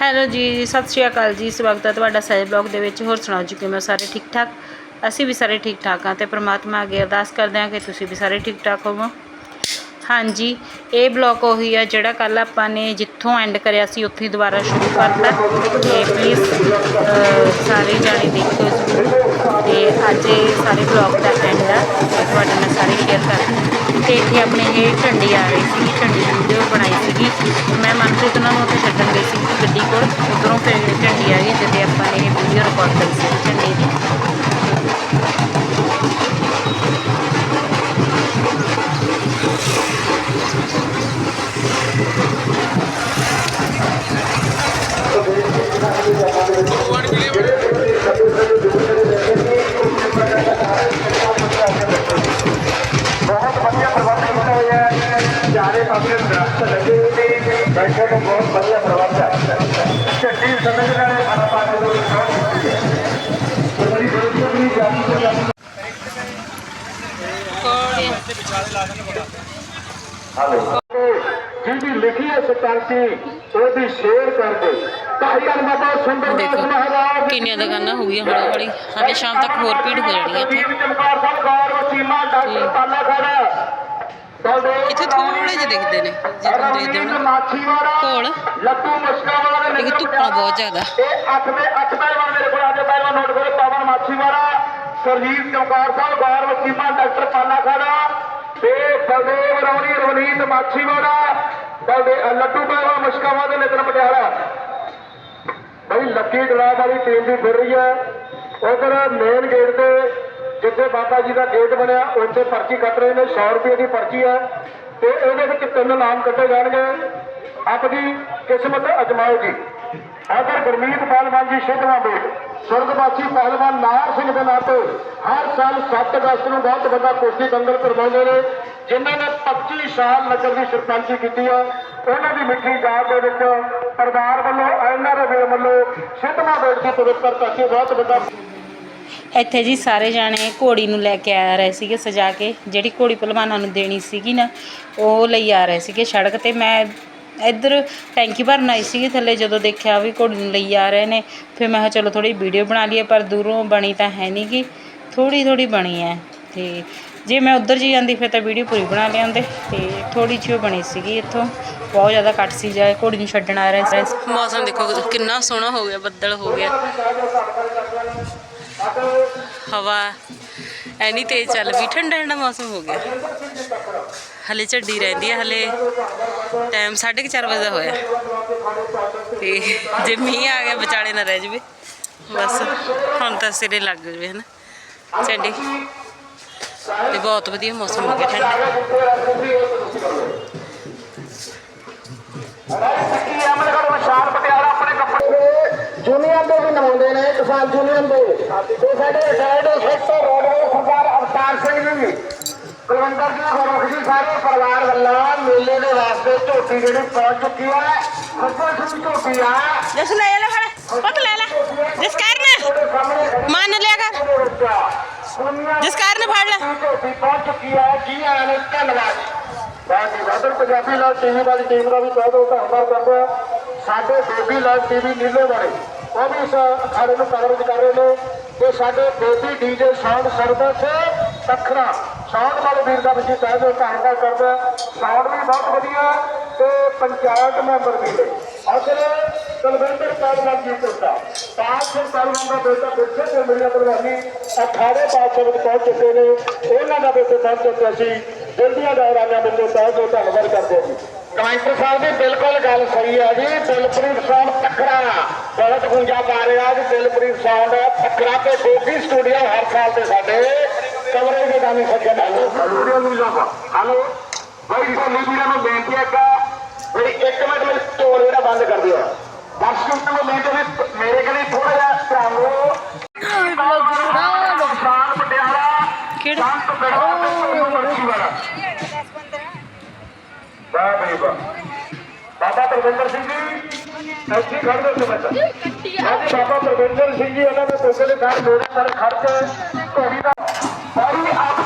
Hello ਜੀ, ਸਤਿ ਸ਼੍ਰੀ ਅਕਾਲ ਜੀ, ਸਵਾਗਤ ਹੈ ਤੁਹਾਡਾ ਸਹਿਜ ਬਲੌਗ ਦੇ ਵਿੱਚ। ਹੋਰ ਸੁਣਾਓ ਜੀ, ਕਿਵੇਂ ਸਾਰੇ ਠੀਕ ਠਾਕ? ਅਸੀਂ ਵੀ ਸਾਰੇ ਠੀਕ ਠਾਕ ਹਾਂ ਤੇ ਪ੍ਰਮਾਤਮਾ ਅੱਗੇ ਅਰਦਾਸ ਕਰਦੇ ਹਾਂ ਕਿ ਤੁਸੀਂ ਵੀ ਸਾਰੇ ਠੀਕ ਠਾਕ ਹੋਵੋ। ਹਾਂਜੀ, ਇਹ ਬਲੌਗ ਉਹੀ ਆ ਜਿਹੜਾ ਕੱਲ ਆਪਾਂ ਨੇ ਜਿੱਥੋਂ ਐਂਡ ਕਰਿਆ ਸੀ, ਉੱਥੇ ਹੀ ਦੁਬਾਰਾ ਸ਼ੁਰੂ ਕਰਤਾ। ਤੇ ਪਲੀਜ਼ ਸਾਰੇ ਜਾਣੇ ਦੇਖਿਓ ਜ਼ਰੂਰ ਤੇ ਅੱਜ ਇਹ ਸਾਰੇ ਬਲੌਗ ਦਾ ਐਂਡ ਆ। ਤੁਹਾਡੇ ਨਾਲ ਸਾਰੇ ਸ਼ੇਅਰ ਕਰਦੇ ਤੇ ਇੱਥੇ ਆਪਣੇ ਇਹ ਝੰਡੀ ਆ ਰਹੀ ਸੀ, ਝੰਡੀ ਦੀ ਵੀਡੀਓ ਬਣਾਈ ਸੀਗੀ। ਮੈਂ ਮਨਪ੍ਰੀਤ ਉਹਨਾਂ ਨੂੰ ਉੱਥੇ ਛੱਡਣ ਗਈ ਸੀ ਗੱਡੀ ਕੋਲ। ਉਧਰੋਂ ਫਿਰ ਝੰਡੀ ਆ ਗਈ ਜਿੱਥੇ ਆਪਾਂ ਨੇ ਇਹ ਵੀਡੀਓ ਰਿਕਾਰਡ ਕਰੀ ਸੀ, ਝੰਡੀ ਦੀ। ਸਤਾਂਤੀ ਉਹਦੀ ਸ਼ੇਅਰ ਕਰ ਦੇ ਧੰਨ ਬਾਬਾ ਸੁੰਦਰ ਦੇਖੋ ਮਹਾਰਾਜ ਕਿੰਨੀਆਂ ਦੁਕਾਨਾਂ ਹੋ ਗਈਆਂ ਹੌਲੀ ਹੌਲੀ ਹਾਲੇ ਸ਼ਾਮ ਤੱਕ ਹੋਰ ਭੀੜ ਹੋ ਜਾਣੀ ਹੈ ਇੱਥੇ। ਚਮਕਾਰ ਸਾਹਿਬ ਗੌਰ ਵਸੀਮਾ ਡਾਕਟਰ ਪਾਲਾ ਖੜਾ ਇੱਥੇ ਥੋੜੇ ਜਿਹੇ ਦਿਖਦੇ ਨੇ ਜੇ ਤੁਸੀਂ ਦੇਖਦੇ ਹੋ ਨਾ ਮਾਛੀਵਾੜਾ ਘੋਲ ਲੱਡੂ ਮੁਸਕਾਵਾਲਾ ਦੇ ਲੇਕਿਨ ਧੁੱਪਾਂ ਬਹੁਤ ਜ਼ਿਆਦਾ। ਇਹ ਅੱਠ ਦੇ ਅੱਠ ਪਹਿਲਵਾਨ ਮੇਰੇ ਕੋਲ ਆਜੋ ਪਹਿਲਵਾਨ ਨੋਟ ਕਰੋ ਪਵਨ ਮਾਛੀਵਾੜਾ ਸਰਜੀਤ ਚਮਕਾਰ ਸਾਹਿਬ ਗੌਰ ਵਸੀਮਾ ਡਾਕਟਰ ਪਾਲਾ ਖੜਾ ਤੇ ਬਲਦੇਵ ਰੌਣੀ ਰਵਨੀਤ ਮਾਛੀਵਾੜਾ ਬਲਦੇ ਲੱਡੂ ਪਹਿਲਵਾਨ ਮੁਸਕਾਵਾ ਦੇ ਨਿਤਨ ਪਟਿਆਲਾ। ਬਈ, ਲੱਕੀ ਡਰਾ ਵਾਲੀ ਟੀਮ ਵੀ ਫਿਰ ਰਹੀ ਹੈ। ਉਧਰ ਮੇਨ ਗੇਟ ਤੇ ਜਿੱਥੇ ਬਾਬਾ ਜੀ ਦਾ ਗੇਟ ਬਣਿਆ, ਉੱਥੇ ਪਰਚੀ ਕੱਟ ਰਹੇ ਨੇ 100 ਰੁਪਏ ਦੀ ਪਰਚੀ ਹੈ। ਤੇ ਇਹਦੇ ਵਿੱਚ ਤਿੰਨ ਨਾਮ ਕੱਟੇ ਜਾਣਗੇ। ਆਪਦੀ ਕਿਸਮਤ ਅਜਮਾਓ ਜੀ। ਅਗਰ ਗੁਰਮੀਤ ਪਹਿਲਵਾਨ ਜੀ ਸ਼ੁੱਧਵਾਂ ਦੇ। ਸੁਰਗਵਾਸੀ ਪਹਿਲਵਾਨ ਨਾਰ ਸਿੰਘ ਦੇ ਨਾਂ ਤੇ ਹਰ ਸਾਲ 7 ਅਗਸਤ ਨੂੰ ਬਹੁਤ ਵੱਡਾ ਕੁਸ਼ਤੀ ਦੰਗਲ ਕਰਵਾਉਂਦੇ ਨੇ। ਜਿਨ੍ਹਾਂ ਨੇ 25 ਸਾਲ ਨਗਰ ਦੀ ਸਰਪੰਚੀ ਕੀਤੀ ਹੈ ਉਹਨਾਂ ਦੀ ਮਿੱਠੀ ਯਾਦ ਦੇ ਵਿੱਚ ਪਰਿਵਾਰ ਵੱਲੋਂ ਐਨਆਰਏ ਵੱਲੋਂ ਸਿੱਧਵਾਂ ਬੇਟ ਦੀ ਪਵਿੱਤਰ ਧਰਤੀ ਬਹੁਤ ਵੱਡਾ ਇੱਥੇ ਜੀ ਸਾਰੇ ਜਾਣੇ ਘੋੜੀ ਨੂੰ ਲੈ ਕੇ ਆ ਰਹੇ ਸੀਗੇ ਸਜਾ ਕੇ। ਜਿਹੜੀ ਘੋੜੀ ਪਹਿਲਵਾਨਾਂ ਨੂੰ ਦੇਣੀ ਸੀਗੀ ਨਾ, ਉਹ ਲਈ ਆ ਰਹੇ ਸੀਗੇ ਸੜਕ ਤੇ। ਮੈਂ ਇੱਧਰ ਟੈਂਕੀ ਭਰਨ ਆਈ ਸੀਗੀ ਥੱਲੇ, ਜਦੋਂ ਦੇਖਿਆ ਵੀ ਘੋੜੀ ਨੂੰ ਲਈ ਆ ਰਹੇ ਨੇ। ਫਿਰ ਮੈਂ ਕਿਹਾ, ਚਲੋ ਥੋੜੀ ਵੀਡੀਓ ਬਣਾ ਲਈਏ, ਪਰ ਦੂਰੋਂ ਬਣੀ ਤਾਂ ਹੈ ਨਹੀਂ ਗੀ। ਥੋੜੀ ਥੋੜੀ ਬਣੀ ਹੈ। ਤੇ ਜੇ ਮੈਂ ਉੱਧਰ ਜੀ ਜਾਂਦੀ, ਫਿਰ ਤਾਂ ਵੀਡੀਓ ਪੂਰੀ ਬਣਾ ਲਿਆਂਦੇ। ਤੇ ਥੋੜੀ ਜਿਹੀ ਉਹ ਬਣੀ ਸੀਗੀ ਇੱਥੋਂ। ਬਹੁਤ ਜ਼ਿਆਦਾ ਕੱਟ ਸੀ ਜਾਏ ਘੋੜੀ ਨੂੰ ਛੱਡਣ ਆ ਰਿਹਾ ਸੀ। ਮੌਸਮ ਦੇਖੋ ਕਿੰਨਾ ਸੋਹਣਾ ਹੋ ਗਿਆ, ਬੱਦਲ ਹੋ ਗਿਆ। ਹਵਾ ਐਨੀ ਤੇਜ਼ ਚੱਲ ਵੀ ਠੰਡਾ ਠੰਡਾ ਮੌਸਮ ਹੋ ਗਿਆ। ਹਲੇ ਝੱਡੀ ਰਹਿੰਦੀ ਹੈ ਹਲੇ ਟਾਈਮ 4:30 ਵਜੇ ਦਾ ਹੋਇਆ। ਤੇ ਜੇ ਮੀਂਹ ਆ ਗਿਆ, ਵਿਚਾਲੇ ਨਾ ਰਹਿ ਜਵੇ। ਬਸ, ਹੁਣ ਤਾਂ ਸਿਰੇ ਲੱਗ ਜਵੇ, ਹਨਾ। ਝੱਡੀ ਤੇ ਬਹੁਤ ਵਧੀਆ ਮੌਸਮ ਹੋ ਗਿਆ ਠੰਡਾ ਕੀ ਅਮਲਗੜ ਵਿਸ਼ਾਲ ਪਟਿਆਲਾ ਆਪਣੇ ਕੱਪੜੇ ਯੂਨੀਅਨ ਦੇ ਵੀ ਨਮਾਉਂਦੇ ਨੇ ਕਿਸਾਨ ਯੂਨੀਅਨ ਦੇ ਤੇ ਸਾਡੇ side sector roadway Sardar Avtar Singh ji Kulwinder ji ਗੁਰਮੁਖ ਜੀ ਸਾਰੇ ਪਰਿਵਾਰ ਵੱਲੋਂ ਮੇਲੇ ਦੇ ਵਾਸਤੇ ਝੋਟੀ ਜਿਹੜੀ ਪਹੁੰਚ ਚੁੱਕੀ ਹੈ ਖੱਬੇ ਸਿੰਘ ਝੋਟੀ ਆ ਜਸ ਲੈ ਲੈ ਫੜ ਪੁੱਤ ਲੈ ਲੈ ਜਿਸ ਕਾਰਨ ਤੁਹਾਡੇ ਸਾਹਮਣੇ ਖੜੀ ਮੰਨ ਲਿਆ ਕਰ ਦੇ ਵਿੱਚ ਫੜ ਲੈ ਝੋਟੀ ਪਹੁੰਚ ਚੁੱਕੀ ਹੈ, ਜੀ ਆਇਆਂ ਨੂੰ ਧੰਨਵਾਦ। ਬਾਕੀ ਵਾਦਰ ਪੰਜਾਬੀ ਲਾਲ ਟੀਵੀ ਵਾਲੀ ਟੀਮ ਦਾ ਵੀ ਬਹੁਤ ਬਹੁਤ ਧੰਨਵਾਦ ਕਰਦੇ ਸਾਡੇ ਬੇਬੀ ਲਾਲ ਟੀਵੀ ਨੀਲੇ ਵਾਲੇ ਉਹ ਵੀ ਇਸ ਅਖਾੜੇ ਨੂੰ ਕਵਰੇਜ ਕਰ ਰਹੇ ਨੇ। ਤੇ ਸਾਡੇ ਬੇਬੀ ਡੀਜੇ ਸਾਊਂਡ ਸਰਵਿਸ ਤਖਰਾ ਸਾਊਂਡ ਵਾਲੇ ਵੀਰ ਦਾ ਵੀ ਜੀ ਤਹਿ ਦਿਲ ਧੰਨਵਾਦ ਕਰਦਾ ਹਾਂ। ਸਾਊਂਡ ਵੀ ਬਹੁਤ ਵਧੀਆ ਤੇ ਪੰਚਾਇਤ ਮੈਂਬਰ ਵੀ ਨੇ। ਅਸਲ ਕੁਲਵਿੰਦਰ ਪਹਿਲਵਾਨ ਜੀ ਕੋਟਾ ਪਾਸ ਸਿੰਘ ਪਹਿਲਵਾਨ ਦਾ ਬੇਟਾ ਬਿਰਸੇ ਤੇ ਮਿਲਿਆ ਪਹਿਲਵਾਨੀ ਅਖਾੜੇ ਪਾਸੇ ਵਿੱਚ ਪਹੁੰਚ ਚੁੱਕੇ ਨੇ। ਉਹਨਾਂ ਦਾ ਬੇਟਾ ਪਹੁੰਚ ਚੁੱਕਿਆ ਸੀ। ਜਲਦੀਆਂ ਦਾ ਰਾਜਾ ਬੰਦੇ ਤਹਿ ਦਿਲ ਧੰਨਵਾਦ ਕਰਦੇ ਜੀ। ਕਮਾਂਡਰ ਸਾਹਿਬ ਦੀ ਬਿਲਕੁਲ ਗੱਲ ਸਹੀ ਹੈ ਜੀ। ਦਿਲਪ੍ਰੀਤ ਸਾਊਂਡ ਤਖਰਾ ਬਹੁਤ ਗੁੰਜਾ ਪਾ ਰਿਹਾ ਜੀ। ਦਿਲਪ੍ਰੀਤ ਸਾਊਂਡ ਤਖਰਾ ਤੇ ਗੋਗੀ ਸਟੂਡੀਓ ਹਰ ਸਾਲ ਤੇ ਸਾਡੇ ਕਵਰੇਜ ਦੇ ਦਾਨੀ ਸੱਜਣ। ਹਲੋ ਬਾਈ ਤੁਹਾਨੂੰ ਵੀਰਾਂ ਨੂੰ ਬੇਨਤੀ ਹੈ ਕਿ 1 ਮਿੰਟ ਵਿੱਚ ਢੋਲ ਜਿਹੜਾ ਬੰਦ ਕਰ ਦਿਓ। ਦਰਸ਼ਕਾਂ ਨੂੰ ਬੇਨਤੀ ਹੈ ਵੀ ਮੇਰੇ ਕੋਲੇ ਥੋੜਾ ਜਿਹਾ ਧਿਆਨ ਦਿਓ ਨੁਕਸਾਨ ਪਟਿਆਲਾ। ਕਿਹੜਾ? ਸੰਤ ਬੜਾ ਤੇ ਮਰਸੀ ਵਾਲਾ। ਵਾਹ ਬਈ ਵਾਹ। ਬਾਬਾ ਪ੍ਰਵਿੰਦਰ ਸਿੰਘ ਜੀ ਇੱਥੇ ਖੜ ਦੋ ਸਮਝਾ ਹਾਂਜੀ ਬਾਬਾ ਪ੍ਰਵਿੰਦਰ ਸਿੰਘ ਜੀ ਉਹਨਾਂ ਦੇ ਕੋਲੇ ਦੇ ਘਰ ਮੇਰੇ ਨਾਲ ਖੜ ਕੇ ਘੋੜੀ ਦਾ ਬੜੀ ਅਫਸਰਾਂ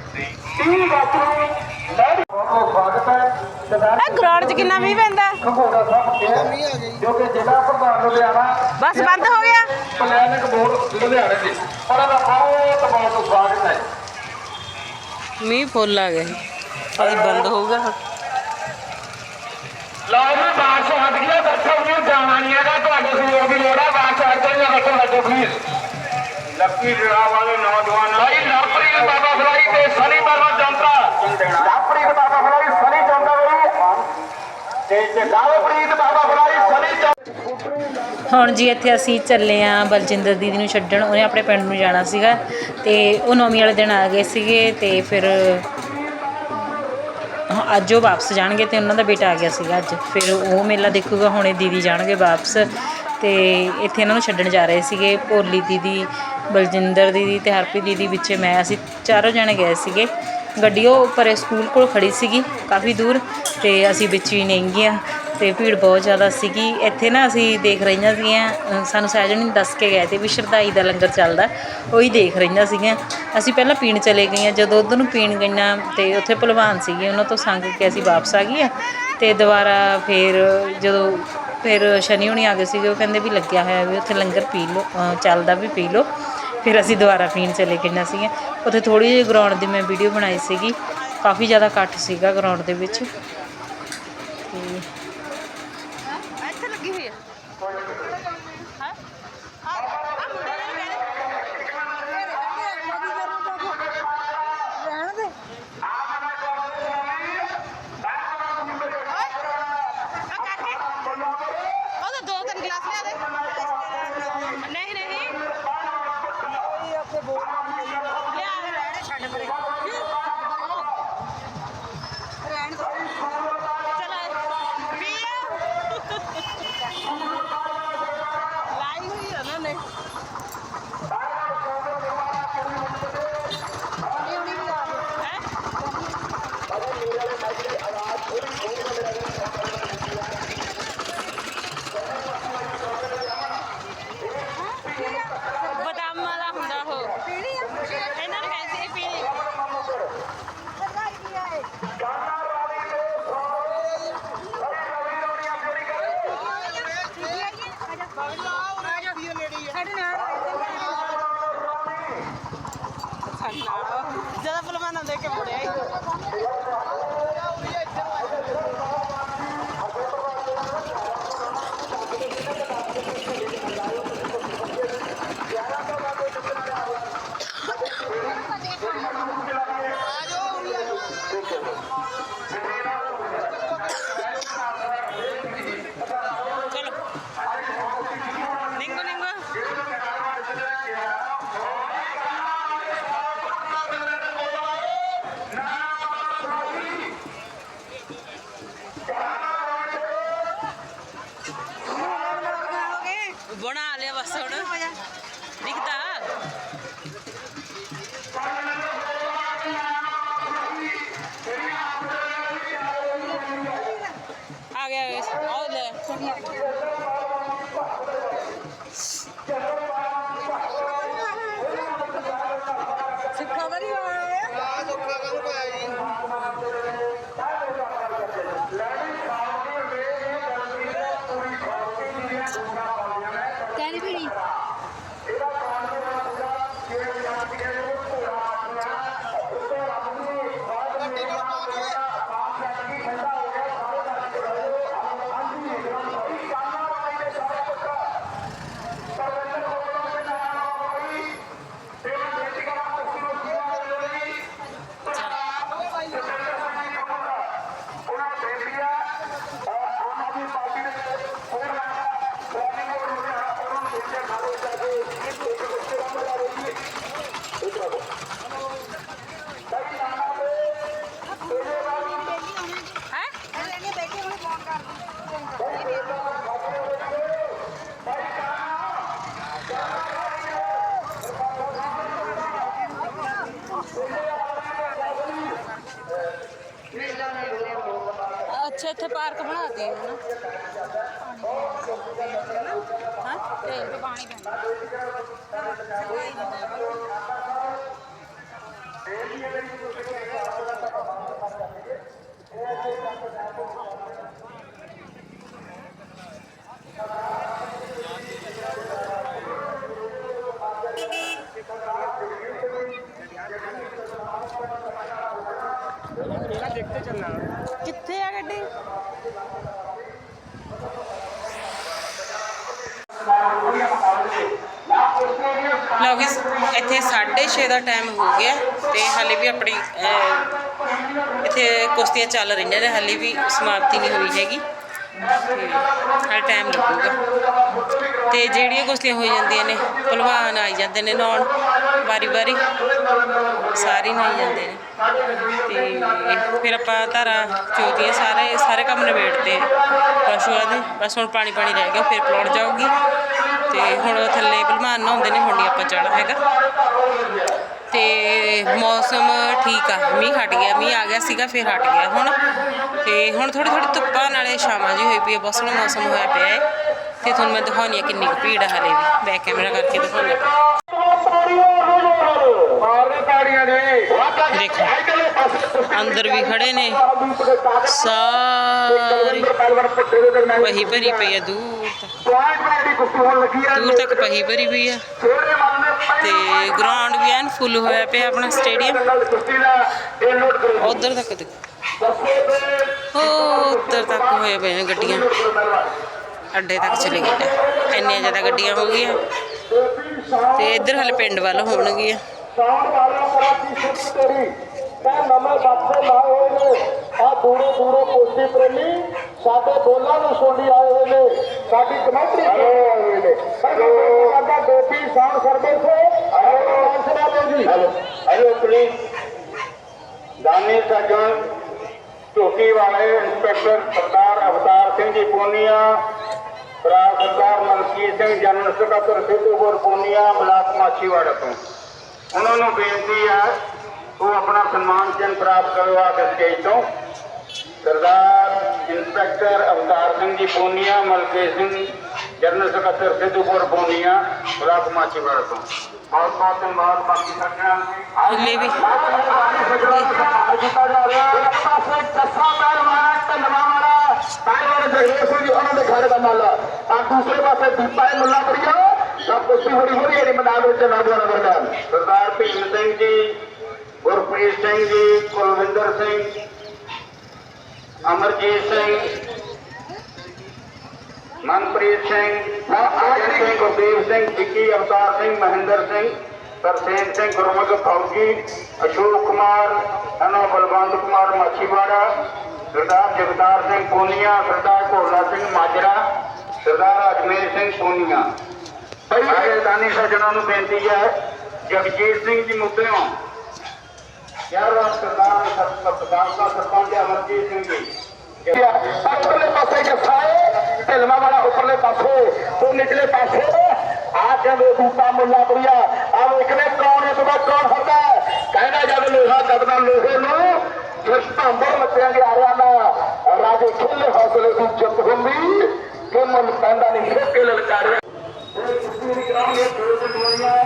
30 ਅਗਸਤ ਬਸ ਬੰਦ ਹੋ ਗਿਆ? ਪਲੈਨਿਕ ਬੋਰਡ ਲੁਧਿਆਣੇ ਦੇ ਉਹਨਾਂ ਦਾ ਬਹੁਤ ਬਹੁਤ ਸਵਾਗਤ ਹੈ ਮੀਂਹ ਫੁੱਲ ਆ ਗਏ ਇਹ ਬੰਦ ਹੋਊਗਾ। ਲਓ ਜੀ ਬਾਰਿਸ਼ ਹਟ ਗਈ ਹੈ ਬੱਚੇ ਜਾਣਾ ਨਹੀਂ ਹੈਗਾ। ਤੁਹਾਡੇ ਸਹਿਯੋਗ ਦੀ ਲੋੜ ਹੈ ਬਾਰਿਸ਼ ਹਟ ਗਈ ਹਟੋ ਪਲੀਜ਼ ਲੱਕੀ ਜਿਹੜਾ ਵਾਲੇ ਨੌਜਵਾਨ ਭਾਈ ਲਵਪ੍ਰੀਤ ਬਾਬਾ ਫਲਾਈ ਤੇ ਸਨੀ ਬਾਬਾ ਜੰਤਰਾ। ਲਵਪ੍ਰੀਤ ਬਾਬਾ ਫਲਾਈ ਸਨੀ ਜੰਤਰਾ ਤੇ ਤੇ ਲਵਪ੍ਰੀਤ ਬਾਬਾ ਫਲਾਈ ਸਨੀ ਹੁਣ ਜੀ ਇੱਥੇ ਅਸੀਂ ਚੱਲੇ ਆ ਬਲਜਿੰਦਰ ਦੀਦੀ ਨੂੰ ਛੱਡਣ। ਉਹਨੇ ਆਪਣੇ ਪਿੰਡ ਨੂੰ ਜਾਣਾ ਸੀਗਾ ਤੇ ਉਹ ਨੌਮੀ ਵਾਲੇ ਦਿਨ ਆ ਗਏ ਸੀਗੇ ਤੇ ਫਿਰ ਅੱਜ ਉਹ ਵਾਪਸ ਜਾਣਗੇ ਤੇ ਉਹਨਾਂ ਦਾ ਬੇਟਾ ਆ ਗਿਆ ਸੀਗਾ ਅੱਜ। ਫਿਰ ਉਹ ਮੇਲਾ ਦੇਖੂਗਾ ਹੁਣੇ ਦੀਦੀ ਜਾਣਗੇ ਵਾਪਸ। ਤੇ ਇੱਥੇ ਇਹਨਾਂ ਨੂੰ ਛੱਡਣ ਜਾ ਰਹੇ ਸੀਗੇ। ਭੋਲੀ ਦੀਦੀ, ਬਲਜਿੰਦਰ ਦੀਦੀ ਤੇ ਹਰਪ੍ਰੀਤ ਦੀਦੀ ਵਿੱਚੇ ਮੈਂ, ਅਸੀਂ ਚਾਰੋਂ ਜਣੇ ਗਏ ਸੀਗੇ। ਗੱਡੀ ਉਹ ਪਰੇ ਸਕੂਲ ਕੋਲ ਖੜੀ ਸੀਗੀ, ਕਾਫੀ ਦੂਰ ਤੇ ਅਸੀਂ ਵਿੱਚ ਹੀ ਨਹੀਂ ਗਈਆਂ ਤੇ ਭੀੜ ਬਹੁਤ ਜ਼ਿਆਦਾ ਸੀਗੀ। ਇੱਥੇ ਨਾ ਅਸੀਂ ਦੇਖ ਰਹੀਆਂ ਸੀਗੀਆਂ ਸਾਨੂੰ ਸਹਿਜਣ ਨੇ ਦੱਸ ਕੇ ਗਏ ਤੇ ਵੀ ਸ਼ਰਦਾਈ ਦਾ ਲੰਗਰ ਚੱਲਦਾ, ਉਹੀ ਦੇਖ ਰਹੀਆਂ ਸੀਗੀਆਂ। ਅਸੀਂ ਪਹਿਲਾਂ ਪੀਣ ਚਲੇ ਗਈਆਂ, ਜਦੋਂ ਉਧਰ ਨੂੰ ਪੀਣ ਗਈਆਂ ਤੇ ਉੱਥੇ ਭਲਵਾਨ ਸੀਗੇ, ਉਹਨਾਂ ਤੋਂ ਸੰਗ ਕੇ ਅਸੀਂ ਵਾਪਸ ਆ ਗਈਆਂ ਤੇ ਦੁਬਾਰਾ ਫਿਰ ਜਦੋਂ ਫਿਰ ਸ਼ਨੀ ਹੁਣੀ ਆ ਗਏ ਸੀਗੇ, ਉਹ ਕਹਿੰਦੇ ਵੀ ਲੱਗਿਆ ਹੋਇਆ ਵੀ ਉੱਥੇ ਲੰਗਰ ਪੀ ਲਓ ਚੱਲਦਾ ਵੀ ਪੀ ਲਓ। ਫਿਰ ਅਸੀਂ ਦੁਬਾਰਾ ਪੀਣ ਚਲੇ ਗਏ ਸੀਗੀਆਂ ਉੱਥੇ ਥੋੜੀ ਜਿਹੀ ਗਰਾਊਂਡ ਦੀ ਮੈਂ ਵੀਡੀਓ ਬਣਾਈ ਸੀਗੀ, ਕਾਫੀ ਜ਼ਿਆਦਾ ਇਕੱਠ ਸੀਗਾ ਗਰਾਊਂਡ ਦੇ ਵਿੱਚ। ਤੇ Yeah. ਪਾਰਕ ਪਾਣੀ ਪੈਂਦਾ। ਕਿੱਥੇ ਆ। ਗੱਡੀ। ਲਓ ਜੀ ਇੱਥੇ 6:30 ਦਾ ਟਾਈਮ ਹੋ ਗਿਆ ਤੇ ਹਾਲੇ ਵੀ ਆਪਣੀ ਇੱਥੇ ਕੁਸ਼ਤੀਆਂ ਚੱਲ ਰਹੀਆਂ ਨੇ, ਹਾਲੇ ਵੀ ਸਮਾਪਤੀ ਨਹੀਂ ਹੋਈ ਹੈਗੀ। ਤੇ ਹਾਲੇ ਟਾਈਮ ਲੱਗੂਗਾ। ਤੇ ਜਿਹੜੀਆਂ ਕੁਸ਼ਤੀਆਂ ਹੋ ਜਾਂਦੀਆਂ ਨੇ ਭਲਵਾਨ ਆਈ ਜਾਂਦੇ ਨੇ ਨਹਾਉਣ, ਵਾਰੀ ਵਾਰੀ। ਸਾਰੇ ਨਹਾਈ ਜਾਂਦੇ ਨੇ। ਤੇ ਫਿਰ ਆਪਾਂ ਧਾਰਾ ਚੋਤੀਆਂ ਸਾਰੇ ਸਾਰੇ ਕੰਮ ਨਿਬੇੜਤੇ। ਪਸ਼ੂਆਂ ਦੇ ਬਸ ਹੁਣ ਪਾਣੀ ਪਾਣੀ ਰਹਿ ਗਿਆ, ਫਿਰ ਪਲੌਟ ਜਾਊਗੀ। ਤੇ ਹੁਣ ਥੱਲੇ ਭਲਵਾਨ ਨਹਾਉਂਦੇ ਨੇ, ਹੁਣ ਨਹੀਂ ਆਪਾਂ ਚੜ੍ਹਨਾ ਹੈਗਾ। ਤੇ ਮੌਸਮ ਠੀਕ ਆ, ਮੀਂਹ ਹਟ ਗਿਆ, ਮੀਂਹ ਆ ਗਿਆ ਸੀਗਾ, ਫਿਰ ਹਟ ਗਿਆ ਹੁਣ। ਤੇ ਹੁਣ ਥੋੜੀ ਥੋੜੀ ਧੁੱਪਾਂ, ਨਾਲੇ ਛਾਵਾਂ ਜੀ ਹੋਈ ਪਈ ਆ ਬਹੁਤ ਸੋਹਣਾ ਮੌਸਮ ਹੋਇਆ ਪਿਆ ਹੈ ਤੇ ਤੁਹਾਨੂੰ ਮੈਂ ਦਿਖਾਉਣੀ ਆ ਕਿੰਨੀ ਕੁ ਭੀੜ ਆ ਹਲੇ ਵੀ ਬੈਕ ਕੈਮਰਾ ਕਰਕੇ ਦਿਖਾਉਣੀ ਆ ਮਾਰਨੇ ਤਾੜੀਆਂ ਨੇ ਦੇਖੋ ਅੰਦਰ ਵੀ ਖੜੇ ਨੇ ਸਾਰੀ ਪਹੀ ਭਰੀ ਪਈ ਆ ਦੂਰ ਤੱਕ ਦੂਰ ਤੱਕ ਪਹੀ ਭਰੀ ਪਈ ਆ ਤੇ ਗਰਾਊਂਡ ਵੀ ਐਨ ਫੁੱਲ ਹੋਇਆ ਪਿਆ ਆਪਣਾ ਸਟੇਡੀਅਮ ਉਧਰ ਤੱਕ ਦੇਖੋ ਉਹ ਉੱਧਰ ਤੱਕ ਹੋਏ ਪਏ ਨੇ ਗੱਡੀਆਂ ਅੱਡੇ ਤੱਕ ਚਲੇ ਗਏ ਨੇ। ਇੰਨੀਆਂ ਜ਼ਿਆਦਾ ਗੱਡੀਆਂ ਹੋ ਗਈਆਂ। ਤੇ ਇੱਧਰ ਹਲੇ ਪਿੰਡ ਵੱਲ ਹੋਣਗੀਆਂ। ਸ਼ਾਨ ਨਵੇਂ ਬੱਚੇ ਲਾਏ ਹੋਏ ਨੇ ਆ ਦੂਰੋਂ ਦੂਰੋਂ ਕੁਸ਼ਤੀ ਪ੍ਰੇਮੀ ਸਾਡੇ ਬੋਲਾਂ ਨੂੰ ਸੁਣੀ ਆਏ ਹੋਏ ਨੇ ਸਾਡੀ ਕਮੈਂਟਰੀ ਆਏ ਹੋਏ ਨੇ ਸਾਡਾ ਗੋਪੀ ਸਾਨ ਸਰਵਿਸ ਆਓ ਕਾਂਸਲਾ ਜੀ ਹੈਲੋ ਹੈਲੋ ਪਲੀਜ਼ ਦਾਨੀ ਸੱਜਣ ਝੋਕੀ ਵਾਲੇ ਇੰਸਪੈਕਟਰ ਸਰਦਾਰ ਅਵਤਾਰ ਸਿੰਘ ਜੀ ਪੋਨੀਆ ਪ੍ਰਾਪ ਸਰਦਾਰ ਮਲਕੀਤ ਸਿੰਘ ਜਨਰਲ ਸਕੱਤਰ ਸਿੱਧੂਪੁਰ ਪੂਨੀਆ ਬਲਾਕ ਮਾਛੀਵਾੜਾ ਤੋਂ। ਉਹਨਾਂ ਨੂੰ ਬੇਨਤੀ ਹੈ ਉਹ ਆਪਣਾ ਸਨਮਾਨ ਚਿੰਨ੍ਹ ਪ੍ਰਾਪਤ ਕਰਵਾ ਕੇ ਸਟੇਜ ਤੋਂ। ਸਰਦਾਰ ਇੰਸਪੈਕਟਰ ਅਵਤਾਰ ਸਿੰਘ ਜੀ ਪੂਨੀਆ ਮਲਕੀਤ ਸਿੰਘ ਜਨਰਲ ਸਕੱਤਰ ਸਿੱਧੂਪੁਰ ਪੂਨੀਆ ਬਲਾਕ ਮਾਛੀਵਾੜਾ ਤੋਂ। ਬਹੁਤ ਬਹੁਤ ਧੰਨਵਾਦ ਬਾਕੀ ਸਾਥੀਆਂ ਹਲੇ ਵੀ। ਕੀਤਾ ਜਾ ਰਿਹਾ। ਇੱਕ ਪਾਸੇ ਜੱਸਾ ਪਹਿਲਵਾਨ ਧੰਨਵਾਦ ਵਾਲਾ ਪਹਿਲਵਾਨ ਜਗੇਸ਼ ਸਿੰਘ ਜੀ ਉਹਨਾਂ ਦੇ ਘਰ ਦਾ ਮਾਲਾ ਆ ਦੂਸਰੇ ਪਾਸੇ ਦੀਪਾ ਇਹ ਮੁੱਲਾ ਕਰੀਆ ਸਭ ਕੁਸ਼ਤੀ ਹੋਰੀ ਹੋਰੀ ਜਿਹੜੀ ਮੈਦਾਨ ਵਿੱਚ ਨੌਜਵਾਨਾਂ ਦਰਮਿਆਨ ਸਰਦਾਰ ਭੀਮ ਸਿੰਘ ਜੀ ਗੁਰਪ੍ਰੀਤ ਸਿੰਘ ਜੀ ਕੁਲਵਿੰਦਰ ਸਿੰਘ ਅਮਰਜੀਤ ਸਿੰਘ ਮਨਪ੍ਰੀਤ ਸਿੰਘ ਅਜੇ ਸਿੰਘ ਗੁਰਦੇਵ ਸਿੰਘ ਵਿੱਕੀ ਅਵਤਾਰ ਸਿੰਘ ਮਹਿੰਦਰ ਸਿੰਘ ਤਰਸੇਮ ਸਿੰਘ ਗੁਰਮੁਖ ਫੌਜੀ ਅਸ਼ੋਕ ਕੁਮਾਰ ਅਨਾ ਬਲਵੰਤ ਕੁਮਾਰ ਮਾਛੀਵਾੜਾ ਸਰਦਾਰ ਜਗਤਾਰ ਸਿੰਘ ਪੂਨੀਆ ਸਰਦਾਰ ਭੋਲਾ ਸਿੰਘ ਮਾਜਰਾ, ਸਰਦਾਰ ਅਜਮੇਰ ਸਿੰਘ ਪੂਨੀਆ ਸਾਰੇ ਦਾਨੀ ਸੱਜਣਾਂ ਨੂੰ ਬੇਨਤੀ ਹੈ, ਜਗਜੀਤ ਸਿੰਘ ਜੀ ਮੁੱਦਿਓਂ ਯਾਰ ਸਰਦਾਰ ਸਰਦਾਰ ਦਾ ਸਰਪੰਚ ਅਮਰਜੀਤ ਸਿੰਘ ਜੀ। ਉੱਪਰਲੇ ਪਾਸੇ ਜੱਸਾ ਹੈ ਵਾਲਾ ਉੱਪਰਲੇ ਪਾਸੇ, ਉਹ ਨਿਚਲੇ ਪਾਸੇ ਆ ਕਹਿੰਦੇ ਬੂਟਾ ਮੁੱਲਾ ਬੜੀਆ, ਆ ਵੇਖ ਕੌਣ ਇਸ ਦਾ ਕੌਣ ਹੁੰਦਾ ਹੈ? ਕਹਿੰਦਾ ਜਦ ਲੋਹਾ ਕੱਢਦਾ ਲੋਹੇ ਨੂੰ ਫਿਰ ਭਾਂਬਰ ਮੱਚਿਆ ਗਿਆ ਰਿਆ ਨਾ ਰਾਜੇ ਖੁੱਲੇ ਹੌਸਲੇ ਦੀ ਜਿੱਤ ਹੁੰਦੀ ਕਿ ਮਨ ਪੈਂਦਾ ਨਹੀਂ ਖੋਕੇ ਲਲਕਾਰਿਆ ਇਹ ਕੁਸ਼ਤੀ ਦੀ ਕਰਾਂਗੇ ਦੋ ਟਿਕਣੀਆਂ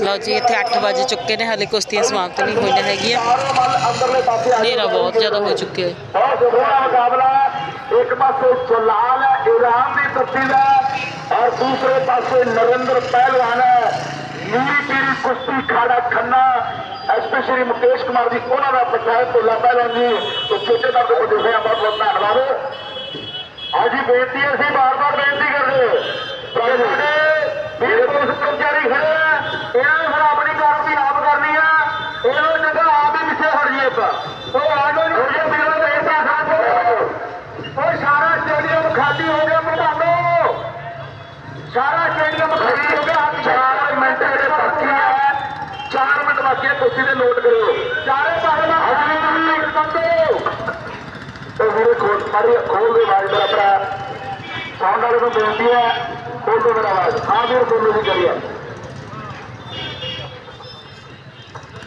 ਲਓ ਜੀ ਇੱਥੇ 8 ਵਜੇ ਚੁੱਕੇ ਨੇ ਹਾਲੇ ਕੁਸ਼ਤੀਆਂ ਸਮਾਪਤ ਨਹੀਂ ਹੋਈਆਂ ਹੈਗੀਆਂ ਚਾਰੋਂ ਵੱਲ ਅੰਦਰਲੇ ਪਾਸੇ ਆ ਹਨੇਰਾ ਬਹੁਤ ਜ਼ਿਆਦਾ ਹੋ ਚੁੱਕਿਆ ਹੈ ਬਹੁਤ ਸੋਹਣਾ ਮੁਕਾਬਲਾ ਹੈ। ਇੱਕ ਪਾਸੇ ਜਲਾਲ ਹੈ ਈਰਾਨ ਦੀ ਧਰਤੀ ਦਾ ਔਰ ਦੂਸਰੇ ਪਾਸੇ ਨਰਿੰਦਰ ਪਹਿਲਵਾਨ ਹੈ ਨੀਲੀ ਪੀਰੀ ਕੁਸ਼ਤੀ ਖਾੜਾ ਖੰਨਾ ਐਸਪੈਸ਼ਲੀ ਮੁਕੇਸ਼ ਕੁਮਾਰ ਜੀ ਉਹਨਾਂ ਦਾ ਪੰਚਾਇਤ ਭੁੱਲਾ ਪਹਿਲਵਾਨ ਜੀ ਤੋਂ ਛੋਟੇ ਦਾ ਤੋਂ ਦੇਖਿਆ ਬਹੁਤ ਬਹੁਤ ਧੰਨਵਾਦ। ਅੱਜ ਬੇਨਤੀ ਹੈ, ਅਸੀਂ ਬਾਰ-ਬਾਰ ਬੇਨਤੀ ਕਰਦੇ ਸਾਡੇ ਵੀਰ ਪੁਲਿਸ ਕਰਮਚਾਰੀ ਖੜੇ ਆ ਇਹਨਾਂ ਨੂੰ ਫਿਰ ਆਪਣੀ ਕਾਰਵਾਈ ਆਪ ਕਰਨੀ ਆ ਇਹਨਾਂ ਨੂੰ ਚੰਗਾ ਆਪ ਹੀ ਪਿੱਛੇ ਹਟ ਜਾਈਏ ਆਪਾਂ ਉਹ ਆਡੋ ਨਹੀਂ ਹੋ ਵੀਰੋ ਦੇ ਇਹਦਾ ਸਾਥ ਉਹ ਸਾਰਾ ਸਟੇਡੀਅਮ ਖਾਲੀ ਹੋ ਗਿਆ ਪ੍ਰਧਾਨੋ ਸਾਰਾ ਸਟੇਡੀਅਮ ਖਾਲੀ ਹੋ ਗਿਆ ਅੱਜ 4 ਮਿੰਟ ਜਿਹੜੇ ਬਾਕੀ ਆ 4 ਮਿੰਟ ਬਾਕੀ ਆ ਤੁਸੀਂ ਦੇ ਨੋਟ ਕਰਿਓ ਚਾਰੇ ਪਾਸੇ ਦਾ। ਹਾਜ਼ਰੀ ਬੰਦੋ ਉਹ ਵੀਰੇ ਖੋਲ ਮਾਰੀ ਖੋਲ ਦੇ ਆਵਾਜ਼ ਮੇਰਾ ਭਰਾ। ਸਾਊਂਡ ਵਾਲੇ ਨੂੰ ਬੇਨਤੀ ਹੈ ਖੋਲ ਦੋ ਮੇਰਾ ਆਵਾਜ਼। ਹਾਂ ਵੀਰ ਬੋਲੋ ਜੀ ਕਰੀਏ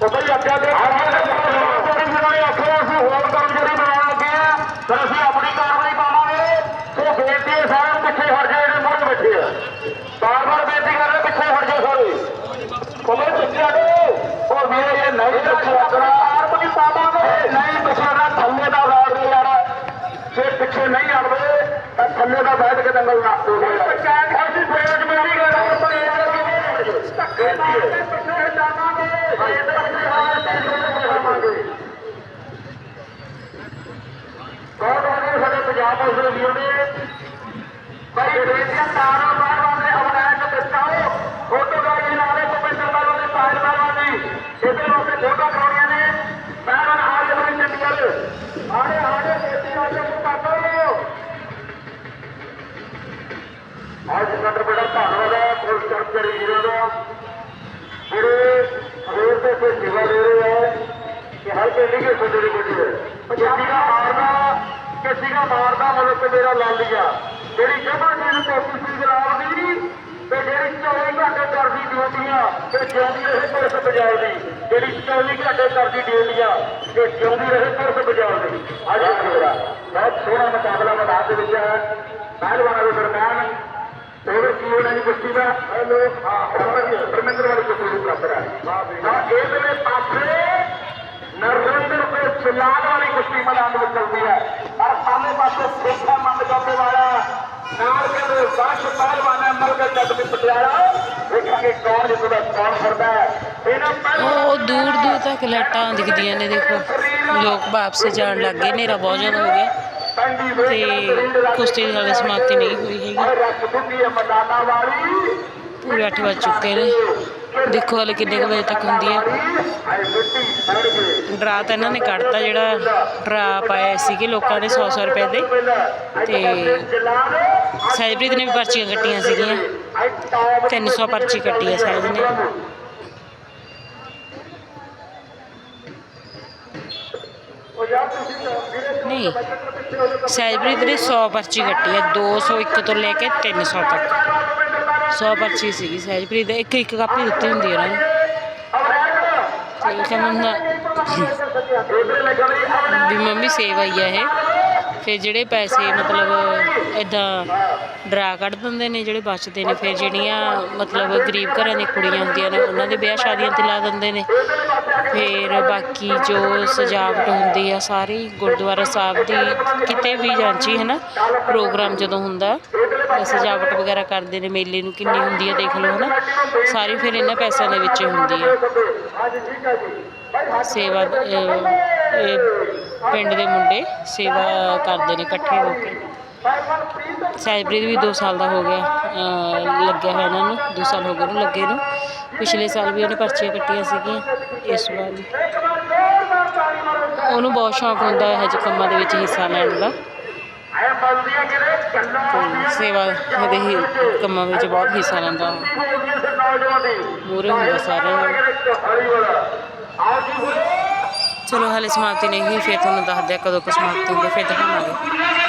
ਉਹ ਬਈ ਅੱਗੇ ਦੇ ਜਿਹੜੇ ਜਿਹਨਾਂ ਨੇ ਆਖਿਆ ਅਸੀਂ ਹੋਰ ਕਰਮਚਾਰੀ ਬਣਾਉਣ ਲੱਗੇ ਆ ਫਿਰ ਅਸੀਂ ਆਪਣੀ ਨਹੀਂ ਥੱਲੇ ਦਾ ਜੇ ਪਿੱਛੇ ਨਹੀਂ ਆਉਂਦੇ ਤਾਂ ਥੱਲੇ ਦਾ ਬੈਠ ਕੇ ਦੰਗਲ ਨਾ ਹੋਵੇ ਪੰਚਾਇਤ ਹੈ। ਜੀ ਫੇਰ ਮੇਰੀ ਗੱਲ ਉੱਪਰ ਇਹ ਧੱਕੇ ਮਾਰ ਕੇ ਪਿੱਛੇ ਜਾਵਾਂਗੇ। ਇਹਦੇ ਹਾਲ ਤੇ ਜਾਵਾਂਗੇ। ਬਹੁਤ ਵਧੀਆ ਸਾਡੇ ਪੰਜਾਬ ਪੁਲਿਸ ਦੇ ਵੀਰ ਨੇ ਭਾਈ ਰੇਡੀਆਂ ਤਾਰਾਂ ਬਾਹਰ ਦੇ ਅਵਨਾਸ਼ ਬਚਾਓ ਫੋਟੋਗ੍ਰਾਫੀ ਨਾਲੇ ਭੁਪਿੰਦਰ ਬਾਬਾ ਦੇ ਪਾਜ ਬਾਬਾ ਦੀ ਇਹਦੇ ਵਾਸਤੇ ਫੋਟੋ ਕਰਾਉਣੀਆਂ ਨੇ ਮੈਡਮ ਆਜ ਬੜੀ ਚੰਡੀਗੜ੍ਹ ਆੜੇ ਆੜੇ, ਬੇਟੀ ਆਜੋ ਮੁਕਾਬਲੋ ਅੱਜ ਸੰਦਰ ਬੜਾ ਧੰਨਵਾਦ ਹੈ, ਪੁਲਿਸ ਕਰਮਚਾਰੀ ਵੀਰਾਂ ਦਾ। ਜਿਹੜੇ ਰੋਡ ਤੇ ਕੋਈ ਸੇਵਾ ਦੇ ਰਹੇ ਹੈ ਕਿ ਹਰ ਕੋਈ ਨਹੀਂ ਕਿ ਛੋਟੇ ਦੀ ਹੈ। ਪੰਜਾਬੀ ਦਾ ਮਾਰਦਾ ਕਿਸੇ ਦਾ ਮਾਰਦਾ ਮਤਲਬ ਮੇਰਾ ਲਾ ਲਿਆ ਜਿਹੜੀ ਜਬਰ ਜੀ ਨੂੰ ਕੋਸ਼ਿਸ਼ ਸੀ ਜਲਾਲ ਦੀ, ਤੇ ਜਿਹੜੀ 24 ਘੰਟੇ ਕਰਦੀ ਡਿਊਟੀਆਂ ਤੇ ਜਿਉਂਦੀ ਰਹੇ ਪੁਲਿਸ ਪੰਜਾਬ ਦੀ। ਜਿਹੜੀ 24 ਘੰਟੇ ਕਰਦੀ ਡਿਊਟੀਆਂ ਤੇ ਜਿਉਂਦੀ ਰਹੇ ਪੁਲਿਸ ਪੰਜਾਬ ਦੀ ਅੱਜ ਮੇਰਾ ਬਹੁਤ ਸੋਹਣਾ ਮੁਕਾਬਲਾ ਮੈਦਾਨ ਦੇ ਵਿੱਚ ਹੈ। ਪਹਿਲਵਾਨਾਂ ਦੇ ਦਰਮਿਆਨ ਉਹਦੇ ਕੀ ਹੋਣਾ ਜੀ ਕੁਸ਼ਤੀ ਦਾ ਹੈਲੋ। ਹਾਂ ਪਰਮਿੰਦਰ ਵਾਲੀ ਕੁਸ਼ਤੀ ਨੂੰ ਬਰਾਬਰ ਹੈ। ਤਾਂ ਇਹਦੇ ਦੇ ਪਾਸੇ ਨਰਿੰਦਰ ਤੇ ਚਲਾਨ ਵਾਲੀ ਕੁਸ਼ਤੀ ਮੈਦਾਨ ਵਿੱਚ ਚੱਲਦੀ ਹੈ। ਔਰ ਸਾਹਮਣੇ ਪਾਸੇ ਸਿੱਖਾ ਮੰਦ ਜਾਂਦੇ ਵਾਲਾ ਨਾਲ ਕਹਿੰਦੇ ਦਸ ਪਹਿਲਵਾਨ ਹੈ ਮਲਕ ਜੱਟ ਦੀ ਪਟਿਆਲਾ ਵੇਖਾਂਗੇ ਕੌਣ ਜਿੱਤਦਾ ਕੌਣ ਫਰਦਾ ਹੈ। ਇਹਨਾਂ ਉਹ ਦੂਰ ਦੂਰ ਤੱਕ ਲਾਈਟਾਂ ਦਿਖਦੀਆਂ ਨੇ ਦੇਖੋ। ਲੋਕ ਵਾਪਸ ਜਾਣ ਲੱਗ ਗਏ ਹਨੇਰਾ ਬਹੁਤ ਜ਼ਿਆਦਾ ਹੋ ਗਿਆ। ਤੇ ਕੁਸ਼ਤੀ ਦੀ ਸਮਾਪਤੀ ਨਹੀਂ ਹੋਈ ਹੈਗੀ। ਪੂਰੇ 8 ਵੱਜ ਚੁੱਕੇ ਨੇ। ਦੇਖੋ ਹਾਲੇ ਕਿੰਨੇ ਕੁ ਵਜੇ ਤੱਕ ਹੁੰਦੀ ਹੈ। ਡਰਾ ਤਾਂ ਇਹਨਾਂ ਨੇ ਕੱਢਤਾ ਜਿਹੜਾ ਡਰਾ ਪਾਇਆ ਸੀਗੇ ਲੋਕਾਂ ਨੇ 100 100 ਰੁਪਏ ਦੇ। ਤੇ ਸਹਿਜਪ੍ਰੀਤ ਨੇ ਵੀ ਪਰਚੀਆਂ ਕੱਟੀਆਂ ਸੀਗੀਆਂ 300 ਪਰਚੀ ਕੱਟੀ ਹੈ ਸਹਿਜ ਨੇ ਨਹੀਂ ਸਹਿਜਪ੍ਰੀਤ ਨੇ 100 ਪਰਚੀ ਕੱਟੀ ਹੈ 201 ਤੋਂ ਲੈ ਕੇ 300 ਤੱਕ 100 ਪਰਚੀ ਸੀਗੀ ਸਹਿਜਪ੍ਰੀਤ ਦੇ ਇੱਕ ਇੱਕ ਕਾਪੀ ਦਿੱਤੀ ਹੁੰਦੀ ਹੈ ਉਹਨਾਂ ਨੂੰ ਤੇ ਕਹਿੰਦਾ ਵੀ ਮੰਮੀ ਸੇਵ ਆਈ ਆ ਇਹ ਫਿਰ ਜਿਹੜੇ ਪੈਸੇ ਮਤਲਬ ਇਦਾਂ ਡਰਾ ਕੱਢ ਦਿੰਦੇ ਨੇ ਜਿਹੜੇ ਬਚਦੇ ਨੇ, ਫਿਰ ਜਿਹੜੀਆਂ ਮਤਲਬ ਗਰੀਬ ਘਰਾਂ ਦੀਆਂ ਕੁੜੀਆਂ ਹੁੰਦੀਆਂ ਨੇ, ਉਹਨਾਂ ਦੇ ਵਿਆਹ ਸ਼ਾਦੀਆਂ ਤੇ ਲਾ ਦਿੰਦੇ ਨੇ। ਫਿਰ ਬਾਕੀ ਜੋ ਸਜਾਵਟ ਹੁੰਦੀ ਆ, ਸਾਰੀ ਗੁਰਦੁਆਰਾ ਸਾਹਿਬ ਦੀ ਕਿਤੇ ਵੀ ਜਾਂਚੀ ਹੈ ਨਾ ਪ੍ਰੋਗਰਾਮ ਜਦੋਂ ਹੁੰਦਾ ਸਜਾਵਟ ਵਗੈਰਾ ਕਰਦੇ ਨੇ, ਮੇਲੇ ਨੂੰ ਕਿੰਨੀ ਹੁੰਦੀ ਹੈ ਦੇਖ ਲਓ ਹੈ ਨਾ ਸਾਰੀ ਫਿਰ ਇਹਨਾਂ ਪੈਸਿਆਂ ਦੇ ਵਿੱਚ ਹੁੰਦੀ ਹੈ ਸੇਵਾ ਇਹ ਪਿੰਡ ਦੇ ਮੁੰਡੇ ਸੇਵਾ ਕਰਦੇ ਨੇ ਇਕੱਠੇ ਹੋ ਕੇ। ਸਹਿਜਪ੍ਰੀਤ ਵੀ 2 ਸਾਲ ਦਾ ਹੋ ਗਿਆ ਲੱਗਿਆ ਹੋਇਆ ਇਹਨਾਂ ਨੂੰ 2 ਸਾਲ ਹੋ ਗਏ ਨੂੰ ਲੱਗੇ ਨੂੰ। ਪਿਛਲੇ ਸਾਲ ਵੀ ਉਹਨੇ ਪਰਚੀਆਂ ਕੱਟੀਆਂ ਸੀਗੀਆਂ, ਇਸ ਵਾਰ। ਵੀ ਉਹਨੂੰ ਬਹੁਤ ਸ਼ੌਂਕ ਹੁੰਦਾ ਹੈ ਜਿਹੇ ਕੰਮਾਂ ਦੇ ਵਿੱਚ ਹਿੱਸਾ ਲੈਣ ਦਾ। ਸੇਵਾ ਦੇ ਕੰਮਾਂ ਵਿੱਚ ਬਹੁਤ ਹਿੱਸਾ ਲੈਂਦਾ ਉਹ। ਬੋਲਦੀਆਂ ਹੁੰਦਾ ਸਾਰਿਆਂ ਨੂੰ ਚਲੋ ਹਾਲੇ ਸਮਾਪਤੀ ਨਹੀਂ ਹੋਈ ਫਿਰ ਤੁਹਾਨੂੰ ਦੱਸਦੇ ਆ ਕਦੋਂ ਕੁ ਸਮਾਪਤੀ ਹੁੰਦੀ ਹੈ, ਫਿਰ ਦਿਖਾਵਾਂਗੇ।